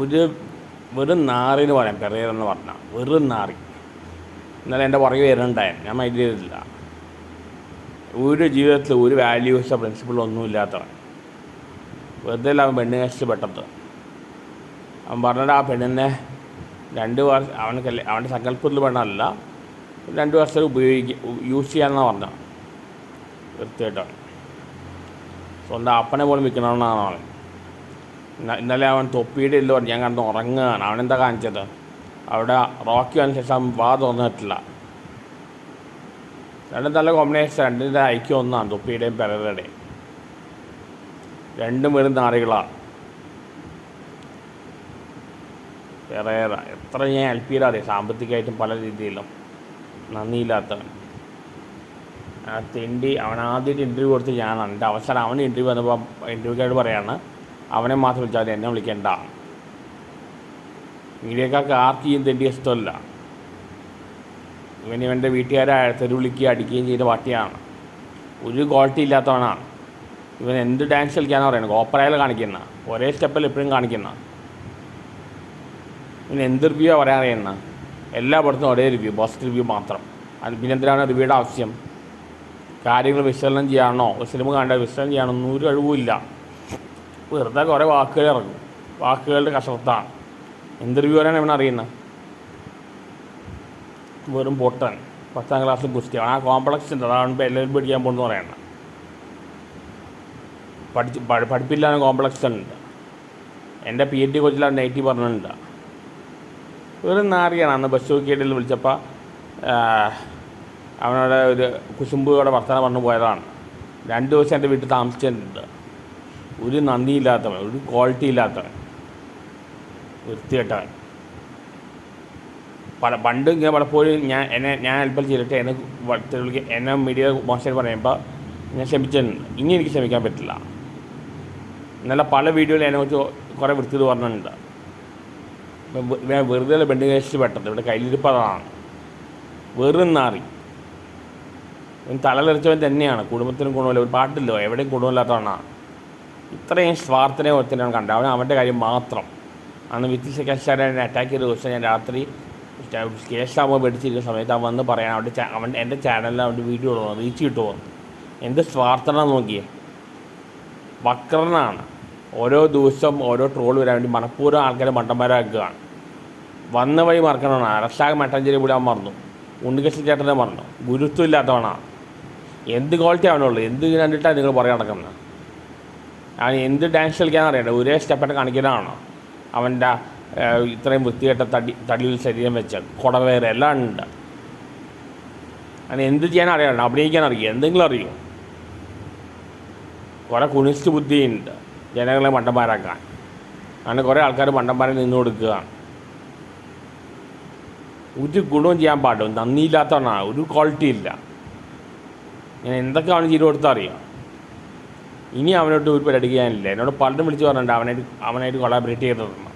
ഒരു വെറും നാറിന്ന് പറയാം പെരേര എന്ന് പറഞ്ഞാൽ വെറും നാറി. ഇന്നലെ എന്റെ പുറകെ വരുന്നുണ്ടായിരുന്നു. ഞാൻ മൈൻഡ് ചെയ്തിട്ടില്ല. ഒരു ജീവിതത്തിൽ ഒരു വാല്യൂസോ പ്രിൻസിപ്പിളോ ഒന്നും ഇല്ലാത്തവൻ. വെറുതെ അല്ല അവൻ പെണ്ണ് പെട്ടത് അവൻ പറഞ്ഞിട്ട് ആ പെണ്ണിനെ രണ്ട് വർഷം അവന് കല്യ അവന്റെ സങ്കല്പത്തിൽ പെണ്ണല്ല. രണ്ട് വർഷം ഉപയോഗിക്കുക യൂസ് ചെയ്യാമെന്നാണ് പറഞ്ഞത്. വൃത്തിയായിട്ടാണ്. സ്വന്തം അപ്പനെ പോലും വിൽക്കണമെന്നാണ് അവൻ. ഇന്നലെ അവൻ തൊപ്പിയുടെ ഇല്ല ഞാൻ കണ്ട് ഉറങ്ങുകയാണ്. അവനെന്താ കാണിച്ചത്? അവിടെ റോക്കി വന്ന ശേഷം വാ തുറന്നിട്ടില്ല. രണ്ടും നല്ല കോമ്പിനേഷൻ രണ്ടിന്റെ ഐക്യം ഒന്നാണ് തൊപ്പിയുടെയും പെരയുടെയും രണ്ടും വെറും നാറികളാണ്. പെരേറ എത്ര ഞാൻ ഹെൽപ്പ് ചെയ്താതെ സാമ്പത്തികമായിട്ടും പല രീതിയിലും നന്ദിയില്ലാത്തവൻ. ആ തെണ്ടി അവൻ ആദ്യമായിട്ട് ഇന്റർവ്യൂ കൊടുത്ത് ഞാനാണ്. എന്റെ അവസരം അവൻ ഇന്റർവ്യൂ വന്നപ്പോൾ ഇന്റർവ്യൂക്കായിട്ട് പറയാണ് അവനെ മാത്രം വിളിച്ചാൽ എന്നെ വിളിക്കേണ്ട. മീഡിയക്കാർക്ക് ആർക്കും തെണ്ടിയ തെണ്ടി ഇഷ്ടമല്ല. ഇവൻ ഇവന്റെ വീട്ടുകാരെ തെരു വിളിക്കുകയും അടിക്കുകയും ചെയ്ത പാട്ടിയാണ് ഒരു ക്വാളിറ്റി ഇല്ലാത്തവനാണ്. ഇവൻ എന്ത് ഡാൻസ് കളിക്കാനാണ് പറയുന്നത്? ഓപ്പറയിൽ കാണിക്കുന്ന. ഒരേ സ്റ്റെപ്പിൽ എപ്പോഴും കാണിക്കുന്ന. ഇവൻ എന്ത് റിവ്യൂ പറയാൻ അറിയുന്ന? എല്ലാ പടത്തും ഒരേ റിവ്യൂ പോസിറ്റീവ് റിവ്യൂ മാത്രം. അത് പിന്നെ എന്തിനാണ് റിവ്യൂയുടെ ആവശ്യം. കാര്യങ്ങൾ വിശകലനം ചെയ്യാണോ ഒരു സിനിമ കണ്ട വിശകലനം ചെയ്യാനൊന്നും ഒരു കഴിവുമില്ല. വെറുതെ കുറേ വാക്കുകൾ ഇറങ്ങും. വാക്കുകളുടെ കഷർത്താണ് എന്ത് റിവ്യൂ വരാൻ ഇവൻ അറിയുന്നത് വെറും പൊട്ടൻ. പത്താം ക്ലാസ്സിൽ ഗുസ്തി ആ കോംപ്ലക്സ് ഉണ്ട്. അതാണ് ഇപ്പോൾ എല്ലാവരും പഠിക്കാൻ പോകുന്നു പറയണം പഠിച്ച് പഠി- പഠിപ്പില്ലാതെ കോംപ്ലക്സ് ഉണ്ട്. എന്റെ പി എച്ച് ഡി കോച്ചിൽ നെയ്റ്റി പറഞ്ഞിട്ടുണ്ട്. വെറും നാറിയാണ്. അന്ന് ബസ് നോക്കിയിട്ടിൽ വിളിച്ചപ്പോൾ അവനോട് ഒരു കുശുമ്പുകളുടെ വർത്തമാനം പറഞ്ഞു പോയതാണ്. രണ്ട് ദിവസം എന്റെ വീട്ടിൽ താമസിച്ചിട്ടുണ്ട്. ഒരു നന്ദിയില്ലാത്തവൻ ഒരു ക്വാളിറ്റി ഇല്ലാത്തവൻ വൃത്തികെട്ടവൻ. പല പണ്ട് ഇങ്ങനെ പലപ്പോഴും ഞാൻ എന്നെ ഞാൻ അല്പം ചെയ്തിട്ട് എന്നെ വ- തെളിവിക്ക് എന്നെ മീഡിയ മോശമായിട്ട് പറയുമ്പോൾ ഞാൻ ക്ഷമിച്ചിട്ടുണ്ട് ഇനി എനിക്ക് ക്ഷമിക്കാൻ പറ്റില്ല. നല്ല പല വീഡിയോയിൽ എന്നെ കുറിച്ച് കുറേ വൃത്തിയത് പറഞ്ഞിട്ടുണ്ട്. ഞാൻ വെറുതെ പെണ്ണ് കേസിൽ പെട്ടത് ഇവിടെ കയ്യിലിരിപ്പതാണ്. വെറും നാറി. തലതെറിച്ചവൻ തന്നെയാണ് കുടുംബത്തിനും ഗുണമില്ല ഒരു പാട്ടില്ലോ എവിടെയും ഗുണമില്ലാത്തവനാണ് ഇത്രയും സ്വാർത്ഥനെ ഒരുത്തനാണ് കണ്ടത് അവൻ അവന്റെ കാര്യം മാത്രം. അന്ന് വിത്തിശ കശാരനെ അറ്റാക്ക് ചെയ്ത ദിവസം ഞാൻ രാത്രി കേസാകുമ്പോൾ പേടിച്ചിരിക്കുന്ന സമയത്ത് അവൻ വന്ന് പറയാൻ അവന്റെ അവൻ എന്റെ ചാനലിൽ അവന്റെ വീഡിയോ ഇടുന്നു. റീച്ച് കിട്ടുമോ? എന്ത് സ്വാർത്ഥന നോക്കിയേ. വക്രനാണ്. ഓരോ ദിവസം ഓരോ ട്രോൾ വരാൻ വേണ്ടി മനഃപൂർവം ആൾക്കാരെ മണ്ടന്മാരാക്കുകയാണ്. വന്ന വഴി മറക്കണമാണ് അറസ്റ്റാഗ് മട്ടഞ്ചേരി വിടാൻ മറന്നു. ഉണ്ണികൃഷ്ണൻ ചേട്ടനെ മറന്നു. ഗുരുത്വം ഇല്ലാത്തവണ എന്ത് ക്വാളിറ്റി അവനുള്ളൂ എന്ത് കണ്ടിട്ടാണ് നിങ്ങൾ പറയാൻ നടക്കുന്നത്? അവൻ എന്ത് ഡാൻസ് കളിക്കാൻ അറിയണ്ട ഒരേ സ്റ്റെപ്പായിട്ട് കാണിക്കുന്നതാണോ? അവന്റെ ഇത്രയും വൃത്തികെട്ട തടി തടിയിൽ ശരീരം വെച്ച കുടവേറെ എല്ലാം ഉണ്ട്. അവൻ എന്ത് ചെയ്യാൻ അറിയണം അഭിനയിക്കാൻ അറിയും? എന്തെങ്കിലും അറിയോ? കുറേ കുണിസ്റ്റ് ബുദ്ധിയുണ്ട്. ജനങ്ങളെ മണ്ടന്മാരാക്കാൻ. അങ്ങനെ കുറേ ആൾക്കാർ മണ്ടന്മാരെ നിന്ന് കൊടുക്കുകയാണ്. ഒരു ഗുണവും ചെയ്യാൻ പാടും നന്ദിയില്ലാത്തവനാണ് ഒരു ക്വാളിറ്റി ഇല്ല. ഞാൻ എന്തൊക്കെ അവന് ചെയ്തു കൊടുത്താൽ അറിയാം? ഇനി അവനോട്ട് ഒരു പരിപാടി അടിക്കാനില്ല എന്നോട് പലരും വിളിച്ച് പറഞ്ഞിട്ടുണ്ട് അവനായിട്ട് അവനായിട്ട് കൊളാബറേറ്റ് ചെയ്തതെന്ന്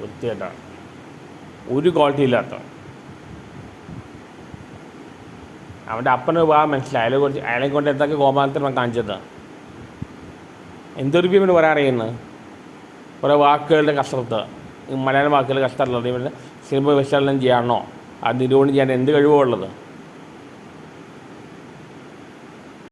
വൃത്തിയായിട്ടാണ് ഒരു ക്വാളിറ്റി ഇല്ലാത്ത അവന്റെ അപ്പനെ വാ മനസ്സിലായി. അയാളെ കുറിച്ച് അയാളെ കൊണ്ട് എന്തൊക്കെ കോമാലത്തിൽ കാണിച്ചത്. എന്തൊരു ഇവന് പറയാൻ അറിയുന്നത് കുറേ വാക്കുകളുടെ കസരത്ത് ഈ മലയാളം വാക്കുകളുടെ കഷ്ടമല്ല സിനിമ വിശകലനം ചെയ്യാണോ അത് നിരൂപണം ചെയ്യാൻ എന്ത് കഴിവോ ഉള്ളത്.